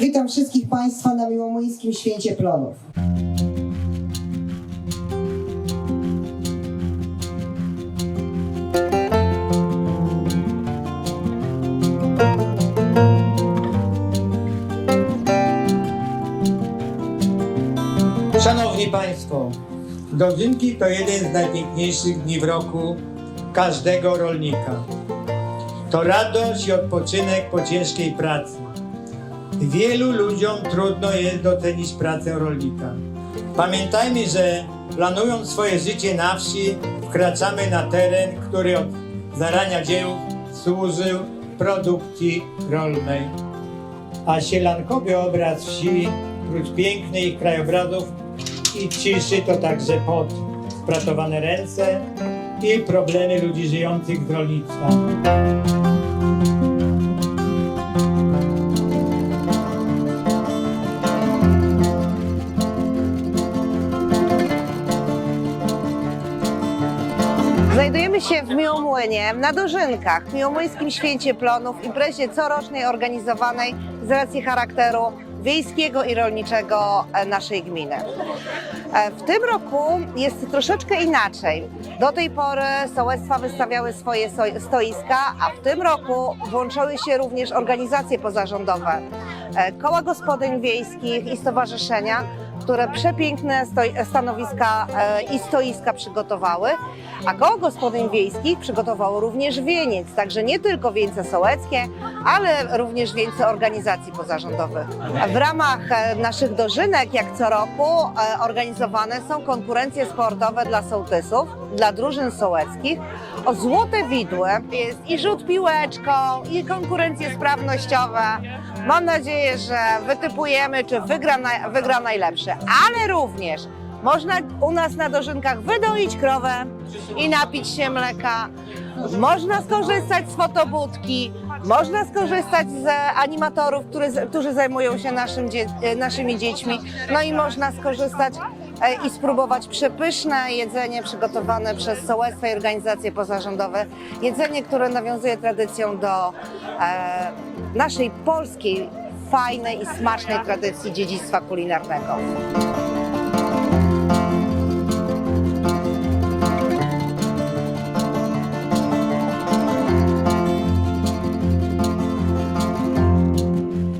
Witam wszystkich Państwa na Miłomuńskim Święcie Plonów. Szanowni Państwo, dożynki to jeden z najpiękniejszych dni w roku każdego rolnika. To radość i odpoczynek po ciężkiej pracy. Wielu ludziom trudno jest docenić pracę rolnika. Pamiętajmy, że planując swoje życie na wsi, wkraczamy na teren, który od zarania dzieł służył produkcji rolnej a sielankowy obraz wsi, prócz pięknych krajobrazów i ciszy, to także pot, spratowane ręce i problemy ludzi żyjących z rolnictwa. Znajdujemy się w Miłomłynie, na Dożynkach, w Miłomłyńskim Święcie Plonów, imprezie corocznej organizowanej z racji charakteru wiejskiego i rolniczego e, naszej gminy. E, W tym roku jest troszeczkę inaczej. Do tej pory sołectwa wystawiały swoje stoiska, a w tym roku włączyły się również organizacje pozarządowe, koła gospodyń wiejskich i stowarzyszenia, które przepiękne stanowiska e, i stoiska przygotowały, a koło gospodyń wiejskich przygotowało również wieniec, także nie tylko wieńce sołeckie, ale również wieńce organizacji pozarządowych. W ramach e, naszych dożynek, jak co roku, e, organizowane są konkurencje sportowe dla sołtysów, dla drużyn sołeckich o złote widły. Jest i rzut piłeczką, i konkurencje sprawnościowe. Mam nadzieję, że wytypujemy, czy wygra, na, wygra najlepszy, ale również można u nas na dożynkach wydoić krowę i napić się mleka. Można skorzystać z fotobudki, można skorzystać z animatorów, którzy, zajmują się naszym e, naszymi dziećmi. No i można skorzystać e, i spróbować przepyszne jedzenie przygotowane przez sołectwa i organizacje pozarządowe. Jedzenie, które nawiązuje tradycją do e, naszej polskiej, fajnej i smacznej tradycji dziedzictwa kulinarnego.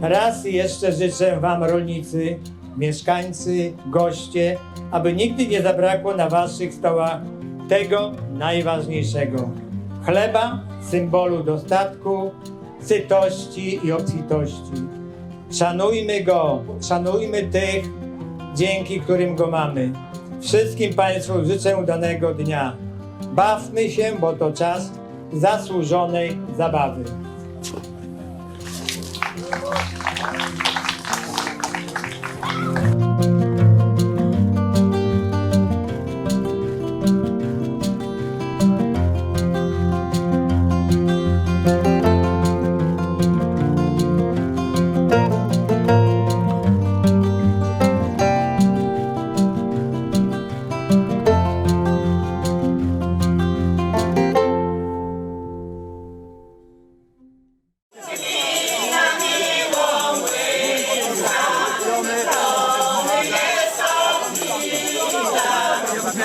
Raz jeszcze życzę Wam, rolnicy, mieszkańcy, goście, aby nigdy nie zabrakło na Waszych stołach tego najważniejszego chleba, symbolu dostatku, sytości i obfitości. Szanujmy go, szanujmy tych, dzięki którym go mamy. Wszystkim Państwu życzę udanego dnia. Bawmy się, bo to czas zasłużonej zabawy.